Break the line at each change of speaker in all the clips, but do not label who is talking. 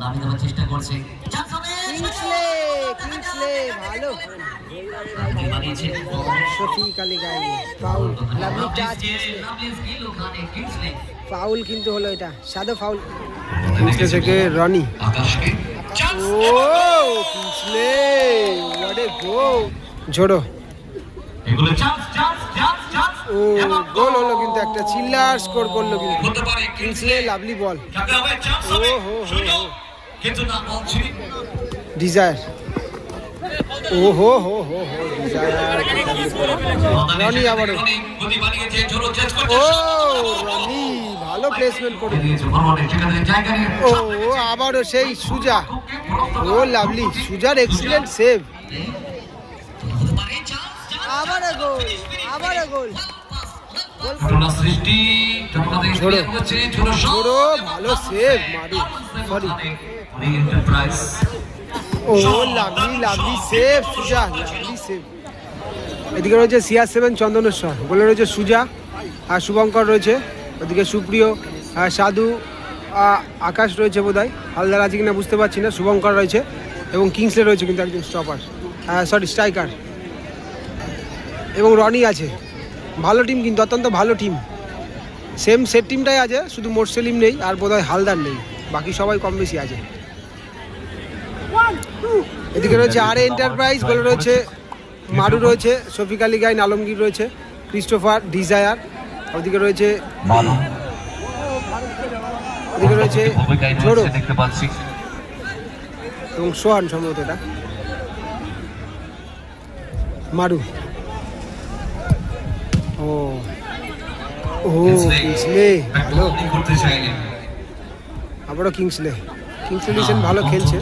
নামি দেওয়ার চেষ্টা করছে
ভালো ফাউল কিন্তু হলো এটা সাদা ফাউল কিংসলে থেকে রনি ও কিংসলে হোয়াট এ গো ঝোড়ো
এগুলো চান্স চান্স চান্স চান্স
ও গোল হলো কিন্তু একটা চিল্লার স্কোর করল কিন্তু কিংসলে লাভলি বল ও হো হো হো।
কিন্তু না বলছি
ডিজায়ার ও হো হো হো হো ডিজায়ার রনি
চেঞ্জ
ও রনি ভালো প্লেসমেন্ট করে
দিয়েছে ভরমানে সেখানে জায়গা নিয়ে
ও ও আবারও সেই সুজা। ও লাভলি সুজার এক্সিলেন্ট সেভ
চান্স
গোল আবারও গোল।
সৃষ্টি
ভালো সেভ মারু সরি ও lovely lovely save Suja lovely save এদিকে রয়েছে সিআর সেভেন চন্দনেশ্বর গোলে রয়েছে সুজা আর শুভঙ্কর রয়েছে। ওদিকে সুপ্রিয় আর সাধু আকাশ রয়েছে বোধ হয় হালদার আছে কিনা বুঝতে পারছি না। শুভঙ্কর রয়েছে এবং কিংসলে রয়েছে কিন্তু একজন স্টপার সরি স্ট্রাইকার এবং রনি আছে। ভালো টিম কিন্তু অত্যন্ত ভালো টিম সেম সেট টিমটাই আছে শুধু মোরসেলিম নেই আর বোধহয় হালদার নেই। বাকি সবাই কম বেশি আছে। এদিকে রয়েছে আর এন্টারপ্রাইজ বলে রয়েছে মারু রয়েছে শফিক আলী গাইন আলমগীর রয়েছে ক্রিস্টোফার ডিজায়ার ওদিকে রয়েছে ওদিকে রয়েছে ঝোড়ো। এবং সোহান সম্ভবত এটা। মারু। ও। ও কিংসলে ভালো। আবারও কিংসলে কিংসলে ভালো খেলছে।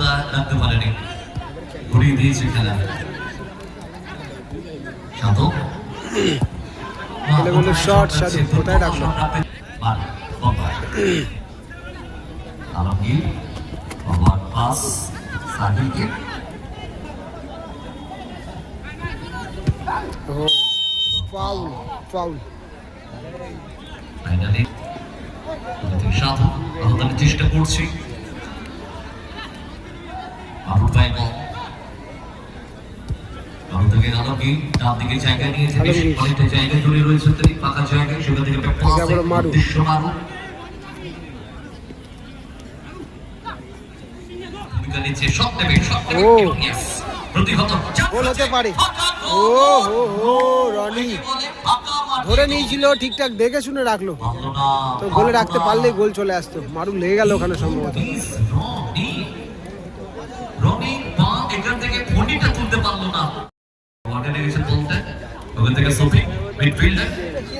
খেলা সাধু
কোথায়
আলমগীর পাস সাহিকে
ফাউল ফাউল।
ফাইনালি সাধু চেষ্টা করছি আবু ভাই বল ডান আলমগীর ডান দিকে জায়গা বেশ
আলমগীর।
অনেকটা জায়গা জুড়ে রয়েছে তিনি ফাঁকা জায়গায় সেখান থেকে একটা পাস উদ্দেশ্য মারু। ভূমিকা নিচ্ছে সব নেবে সব নেবে
ও।
এবং yes, প্রতিহত।
গোল হতে পারে। ও হো হো রনি। ধরে নিয়েছিল ঠিকঠাক দেখে শুনে রাখল। তো গোলে রাখতে পারলে গোল চলে আসতো। মারু লেগে গেল ওখানে সম্ভবত।
রনি। রনি এখান থেকে ফোনটা তুলতে পারল না। ওয়ার্ডে লেগেছে বলতে। ওখান থেকে সফি, মিডফিল্ডার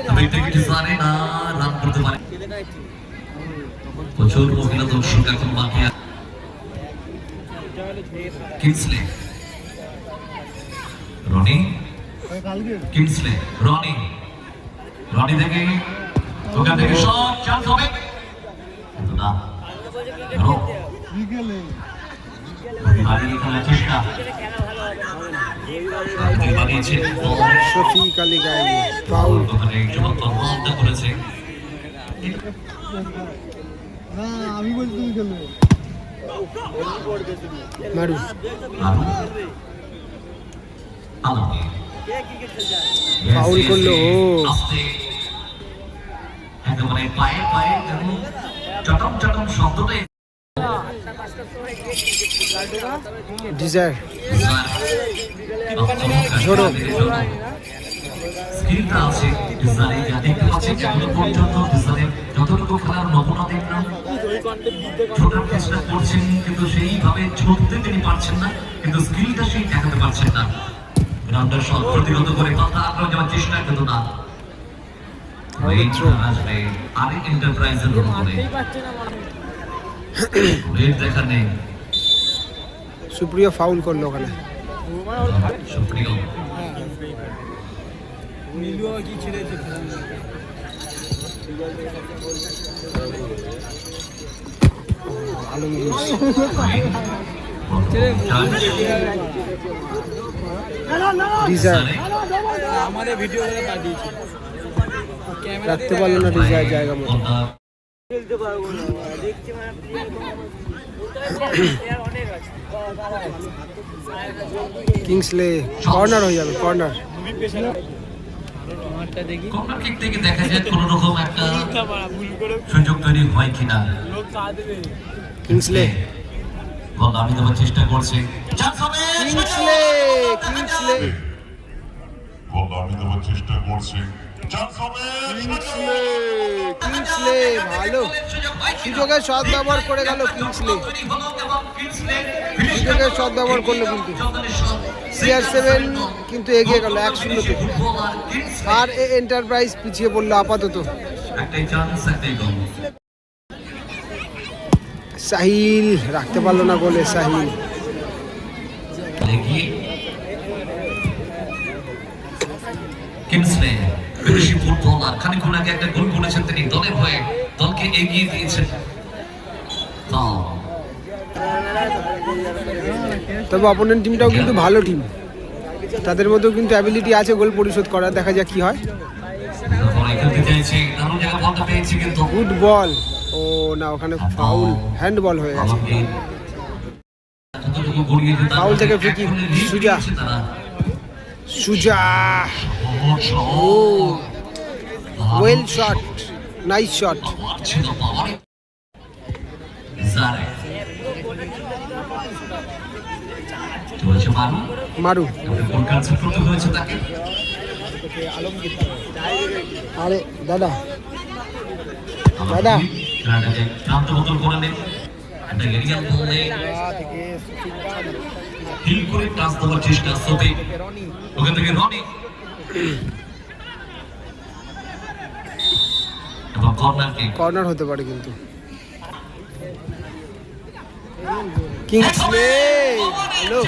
তবে থেকে ডিজাইনে না, রান করতে পারে। প্রচুর মহিলা দর্শক এখন বাকি কিংসলে রনি। কিংসলে রনি। রনি থেকে ওখান থেকে শট চান্স হবে। না। রো
শফিক আলী গাইনি ফাউল
ওখানে চমৎকার বলটা করেছে।
মারু
আরও আলমগীর
ফাউল করল, ও।
আস্তে। একেবারে পায়ে পায়ে যেন চটম চটম শব্দটাই
ডিজায়ার
কিন্তু সেইভাবে তিনি পারছেন না কিন্তু স্কিলটা সেই দেখাতে পারছেন না গ্রাউন্ডার শট প্রতিরোধ করে যাওয়ার চেষ্টা কিন্তু না আসবে এন্টারপ্রাইজের রেড দেখা নেই।
সুপ্রিয় ফাউল করল ওখানে।
সুপ্রিয়।
রাখতে পারল না ডিজায়ার জায়গা মতো। কিংসলে কর্নার হয়ে যাবে কর্নার।
কর্নার কিক থেকে দেখা যায় কোন রকম একটা সুযোগ তৈরি হয় কিনা।
কিংসলে।
বল আমি দেওয়ার চেষ্টা করছি। চান্স হবে
কিংসলে কিংসলে।
বল আমি দেওয়ার চেষ্টা করছি।
কিংসলে কিংসলে ভালো। সুযোগের সদ ব্যবহার করে গেল কিংসলে সুযোগের সদ ব্যবহার করল কিন্তু। সিআর সেভেন কিন্তু এগিয়ে গেল, এক শূন্যতে আর এ এন্টারপ্রাইজ পিছিয়ে পড়ল আপাতত। সাহিল, রাখতে পারল না গোলে সাহিল।
কিংসলে বিদেশি ফুটবলার খানিকক্ষণ আগে একটা গোল করেছেন তিনি। দলের হয়ে দলকে এগিয়ে দিয়েছেন।
তবে অপোনেন্ট টিমটাও কিন্তু ভালো টিম তাদের মধ্যেও কিন্তু অ্যাবিলিটি আছে গোল পরিশোধ করার। দেখা যাক কি হয়। গুড বল ও না ওখানে ফাউল হ্যান্ড বল হয়ে গেছে। Foul থেকে
এখনই lead
সুজা। সুজা। ও ওয়েল শট নাইস শট
মারু।
আরে দাদা। দাদা।
একটা হিল করে টাচ দেওয়ার চেষ্টা ওখান থেকে রনি। এবং কর্নার কিক
কর্নার হতে পারে কিন্তু। কিংসলে। ভালো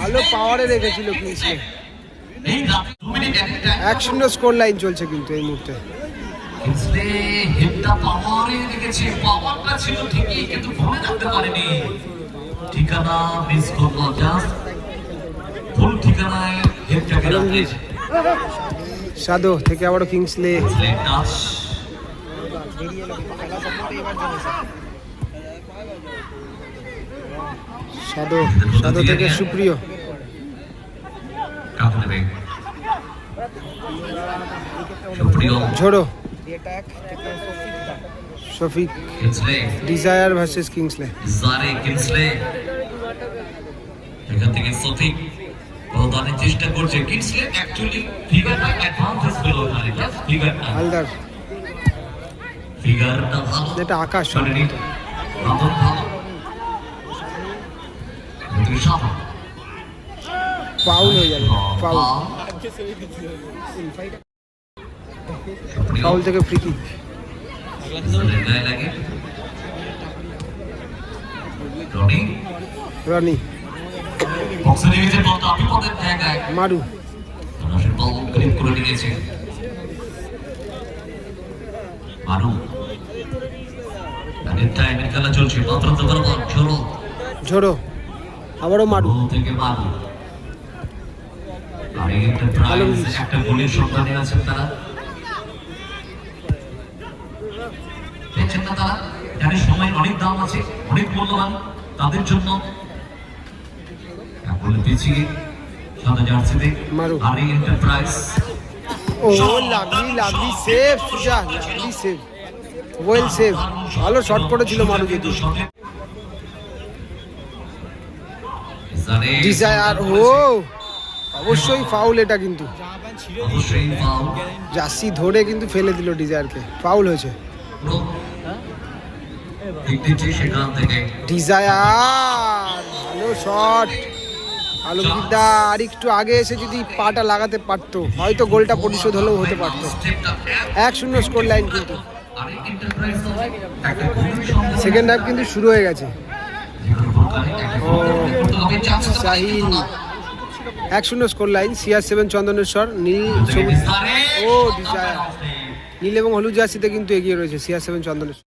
ভালো পাওয়ারে রেখেছিল কিংসলে।
এক
শূন্য স্কোর লাইন চলছে কিন্তু এই মুহূর্তে।
হেডটা পাওয়ারে রেখেছে পাওয়ারটা ছিল ঠিকই কিন্তু রাখতে পারেনি। ঠিকানা মিস করল জাস্ট ভুল ঠিকানায় হেডটাকে।
সাদো থেকে আবারও কিংসলে। সাদো সাদো থেকে সুপ্রিয়।
সুপ্রিয়।
ঝোড়ো। Shafiq
Kingsley
Desire versus Kingsley
জারে কিংসলে এখান থেকে সঠিক প্রদানের চেষ্টা করছে। কিংসলে অ্যাকচুয়ালি ফিগারটা অ্যাডভান্টেজ পেল ওখানে। ফিগারটা
হালদার
ফিগারটা ভালো।
এটা আকাশ।
শরীরে রাতন ভালো। সাফা।
ফাউল হয়ে যাবে। ফাউল ফাউল থেকে ফ্রি কিক
রনি
মারু।
খেলা চলছে ঝোড়ো।
ঝোড়ো। আবারও মারু।
থেকে মারু। একটা প্রাইজ
আলমগীর।
একটা গোলের সন্ধানে আছেন তারা। দেখছেন না তারা এখানে সময় অনেক দাম আছে অনেক মূল্যবান তাদের জন্য গোলে পিছিয়ে সাদা জার্সিতে
মারু।
আর এই এন্টারপ্রাইজ
ও সুজা ওয়েল সেভ ভালো শট মারু যদি ডিজায়ার ও অবশ্যই ফাউল এটা কিন্তু। ধরে কিন্তু ফেলে দিল ডিজায়ারকে ফাউল হয়েছে।
দেখতেছি সেখান থেকে।
ডিজায়ার ভালো শট আলমগীরদা আর একটু আগে এসে যদি পাটা লাগাতে পারতো হয়তো গোলটা পরিশোধ হলেও হতে পারতো। এক শূন্য স্কোর লাইন কিন্তু। সেকেন্ড হাফ কিন্তু শুরু হয়ে গেছে। এক শূন্য score line CR seven Chandaneswar নীল ও ডিজায়ার নীল এবং হলুদ জার্সিতে কিন্তু এগিয়ে রয়েছে সিআর সেভেন চন্দনেশ্বর।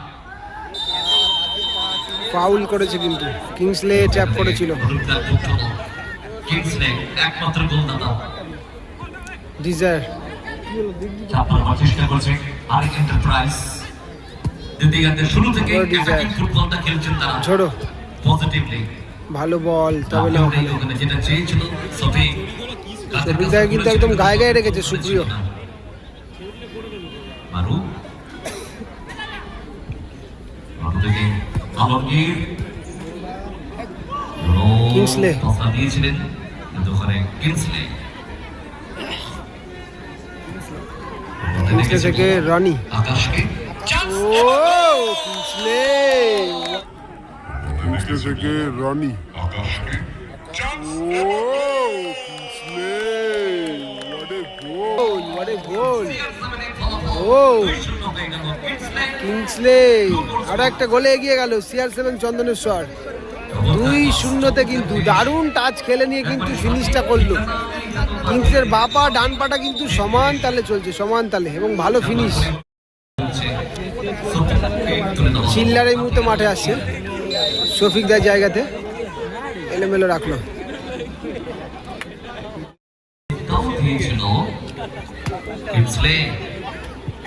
ফাউল করেছে কিন্তু। কিংসলে ট্যাপ করেছিল। ডিজায়ার ঝোড়ো। ভালো বল তবে না কিন্তু একদম গায়ে গায়ে রেখেছে সুপ্রিয়।
মারু মারু থেকে আলমগীর
কিংসলে।
দিয়েছিলেন কিন্তু ওখানে কিংসলে
কিংসলে থেকে রনি।
আকাশকে
ও কিংসলে
কিংসলে থেকে রনি।
আকাশকে।
ও কিংসলে what a goal!
গোল হোয়াট এ গোল ও কিংসলে আরও একটা গোলে এগিয়ে গেল সিআর সেভেন চন্দনেশ্বর। দুই শূন্যতে কিন্তু দারুণ টাচ খেলে নিয়ে কিন্তু ফিনিশটা করল। কিংসের বাপা ডান পাটা কিন্তু সমান তালে চলছে, সমান তালে, এবং ভালো ফিনিশ চিল্লার এই মুহূর্তে মাঠে আসছে। শফিকদার জায়গাতে এলোমেলো রাখল।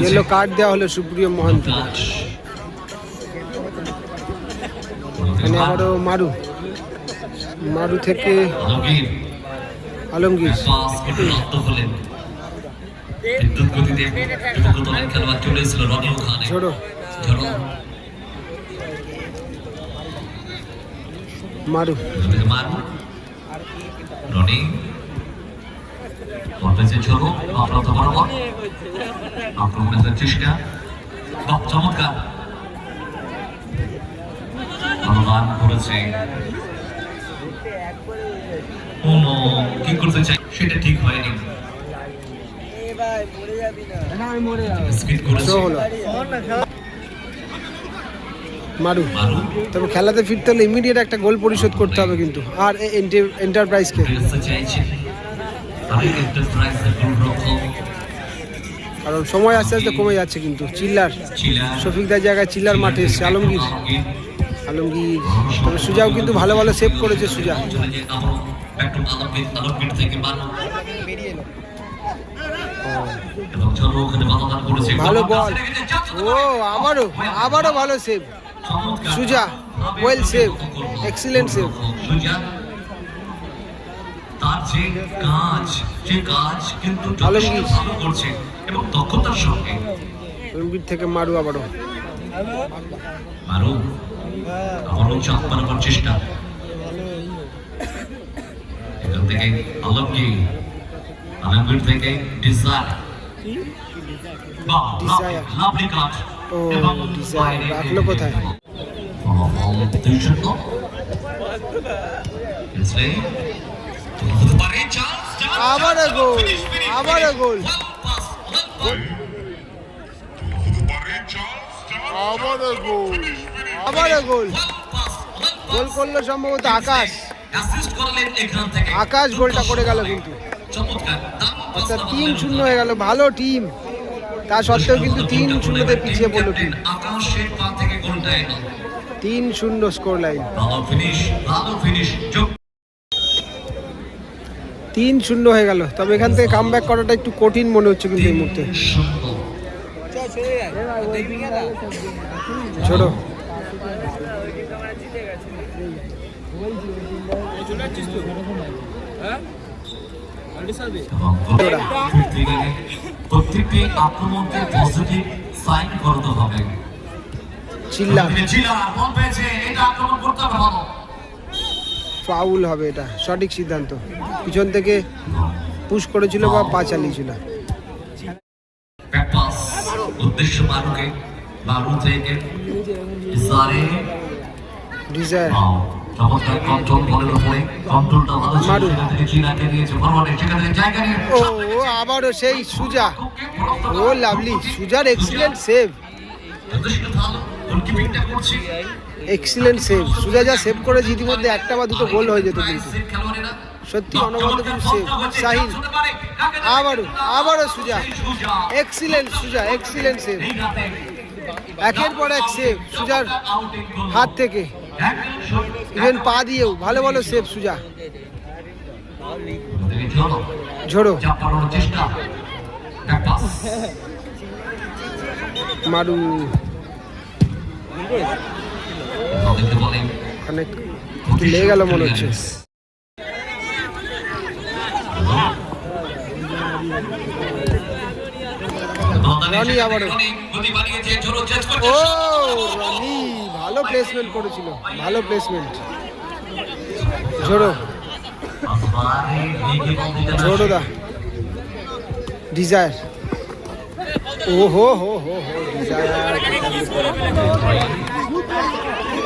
ইয়েলো কার্ড দেওয়া হলো সুপ্রিয় মহন্ত। এখানে আবারও মারু। মারু থেকে আলমগীর। মারু।
রনি। বলতেছে ঝড়ো আক্রান্ত বরাবর আক্রমণের চেষ্টা বাহ চমৎকার। রান করেছে। কি করতে চাই? সেটা ঠিক হয়নি।
মারু। তবে খেলাতে ফিরতে হলে ইমিডিয়েট একটা গোল পরিশোধ করতে হবে কিন্তু। আর এন্টারপ্রাইজকে
চাইছে।
কারণ সময় আস্তে আস্তে কমে যাচ্ছে কিন্তু। চিল্লার শফিকদার জায়গায় চিল্লার মাঠে এসছে। আলমগীর আলমগীর। তবে সুজাও কিন্তু ভালো ভালো সেভ করেছে সুজা।
ভালো
বল ও আবারও আবারও ভালো save. Suja, well save, excellent save.
তার যে কাজ যে কাজ কিন্তু যথেষ্ট ভালো করছে এবং দক্ষতার সঙ্গে।
আলমগীর থেকে মারু আবারও।
মারু আবারও চাপ বানাবার চেষ্টা। এখান থেকে আলমগীর আলমগীর থেকে ডিজায়ার. লাভলি
ও, Desire, রাখল কোথায়?
দুই শূন্য
আবারও গোল আবারও গোল।
পারে
গোল
আবারও গোল। গোল করল সম্ভবত আকাশ। আকাশ গোলটা করে গেল কিন্তু। অর্থাৎ তিন শূন্য হয়ে গেল। ভালো টিম। তা সত্ত্বেও কিন্তু তিন শূন্যতে পিছিয়ে পড়ল টিম। তিন শূন্য স্কোর লাইন
ভালো ফিনিশ ভালো ফিনিশ
তিন শূন্য হয়ে গেল। তবে এখান থেকে কাম ব্যাক করাটা একটু কঠিন মনে হচ্ছে কিন্তু এই মুহূর্তে। ছোট।
এবং গোলটা ফিরতে গেলে প্রত্যেকটি আক্রমণকে পজিটিভ সাইন করতে হবে।
চিল্লা।
চিলা বল পেয়েছে এটা আক্রমণ করতে হবে
ফাউল হবে এটা সঠিক সিদ্ধান্ত। পিছন থেকে পুশ করেছিল বা পা চালিয়েছিল।
উদ্দেশ্য মারুকে মারু থেকে ইসারে
ডিজায়ার
চমৎকার কন্ট্রোল বলের উপরে কন্ট্রোলটা ভালো ছিল
মারু।
চিনাকে দিয়েছে সেখান জায়গা নিয়ে
ও ও আবারও সেই সুজা। ও লাভলি সুজার এক্সিলেন্ট সেভ
যথেষ্ট ভালো গোলকিপিংটা করছে।
এক্সিলেন্ট সেভ সুজা যা সেভ করেছে, ইতিমধ্যে একটা বা দুটো গোল হয়ে যেত কিন্তু। সত্যি, অনবদ্য কিন্তু সেভ সাহিল, আবারও আবারও Suja. Excellent Suja excellent save একের পর এক সেভ সুজার হাত থেকে। ইভেন পা দিয়েও, ভালো ভালো সেভ সুজা। ঝোড়ো। মারু। একটু লেগে গেল মনে হচ্ছে। রনি আবারও। ও, রনি, ভালো প্লেসমেন্ট করেছিল, ভালো প্লেসমেন্ট ঝোড়ো ঝোড়ো দা। ডিজায়ার ও, হো হো হো হো ডিজায়ার
থেকে মারু মারু থেকে চিলার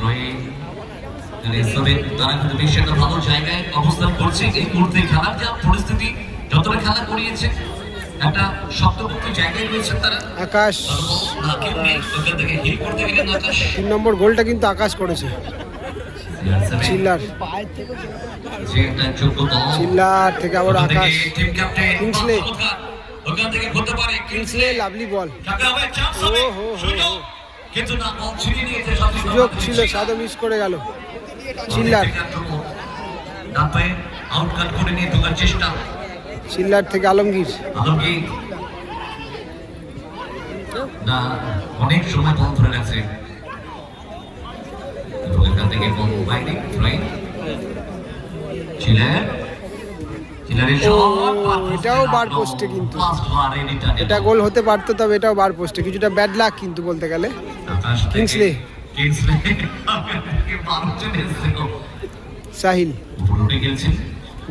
এবং তারা কিন্তু বেশ একটা ভালো জায়গায় অবস্থান করছে। এই মুহূর্তে খেলার যা পরিস্থিতি যতটা খেলা করিয়েছে একটা শক্তপোক্ত জায়গায় রয়েছে তারা।
আকাশ।
না কেউ নেই ওখান থেকে হিল করতে গেলেন আকাশ।
তিন নম্বর গোলটা কিন্তু আকাশ করেছে। চিল্লার। থেকে আবার আকাশ। কিংসলে। লাভলি বল ও হো হো
সুযোগ
ছিল সাদও মিস করে গেল। চিল্লার।
আউটকাট করে নিয়ে ঢোকার চেষ্টা।
চিল্লার থেকে আলমগীর।
আলমগীর। না অনেক সময় বল ধরে রাখছে। এখান থেকে বল বাইরে ছিলেন
এটাও বার পোস্টে কিন্তু। এটা গোল হতে পারতো তবে এটাও বার পোস্টে কিছুটা ব্যাড লাক কিন্তু বলতে গেলে। কিংসলে। সাহিল।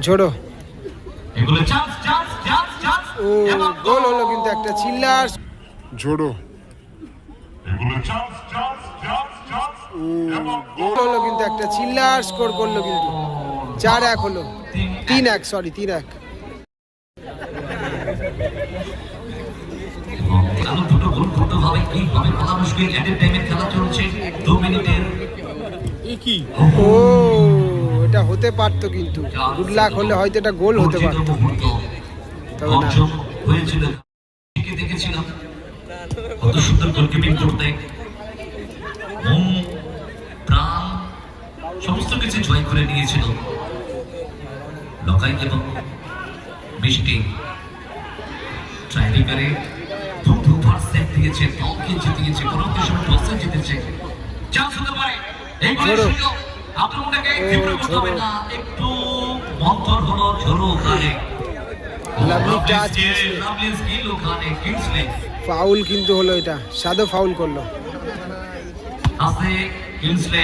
ঝোড়ো।
এগুলো চান্স চান্স চান্স চান্স
ও গোল হলো কিন্তু একটা চিল্লার
ঝোড়ো।
এগুলো চান্স চান্স চান্স চান্স এবং
গোল হলো কিন্তু একটা চিল্লার স্কোর করল কিন্তু। চার এক হলো। তিন এক সরি তিন এক।
দুটো গোল করতে হবে। বলা মুশকিল। এডের টাইমের খেলা চলছে। দু মিনিটের
ও এটা হতে পারতো কিন্তু। গুড লাক হলে হয়তো এটা গোল হতে পারতো। তবে না।
হয়েছিল। দেখেছিলাম। কত সুন্দর গোলকিপিং করতে। প্রাণ সমস্ত কিছু জয় করে নিয়েছিল। লকাই এবং মিষ্টি দিয়েছে দলকে জিতিয়েছে জিতেছে। চান্স হতে পারে। এই। সুযোগ তীব্র করতে হবে। না একটু মন্থর হলো ওখানে কিংসলে
ফাউল কিন্তু হলো এটা সাদও ফাউল করল।
আছে কিংসলে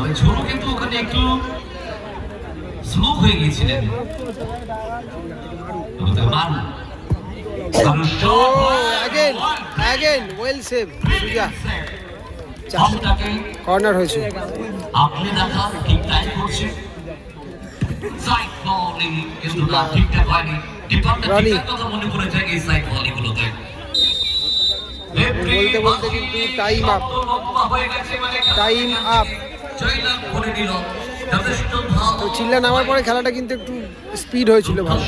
তবে ঝোড়ো কিন্তু ওখানে একটু স্লো হয়ে গিয়েছিলেন।
কর্নার হয়েছে।
আপনি দেখা ঠিক টাইম করছে। সাইড বলিং কিন্তু না ঠিকঠাক হয়নি। ডিপার্টমেন্ট কথা মনে করে যায় এই সাইড বলিং গুলোতে।
বলতে বলতে কিন্তু time up. Time up.
জয়লাভ করে দিল
তো চিল্লা নামার পরে খেলাটা কিন্তু একটু স্পিড হয়েছিল ভালো।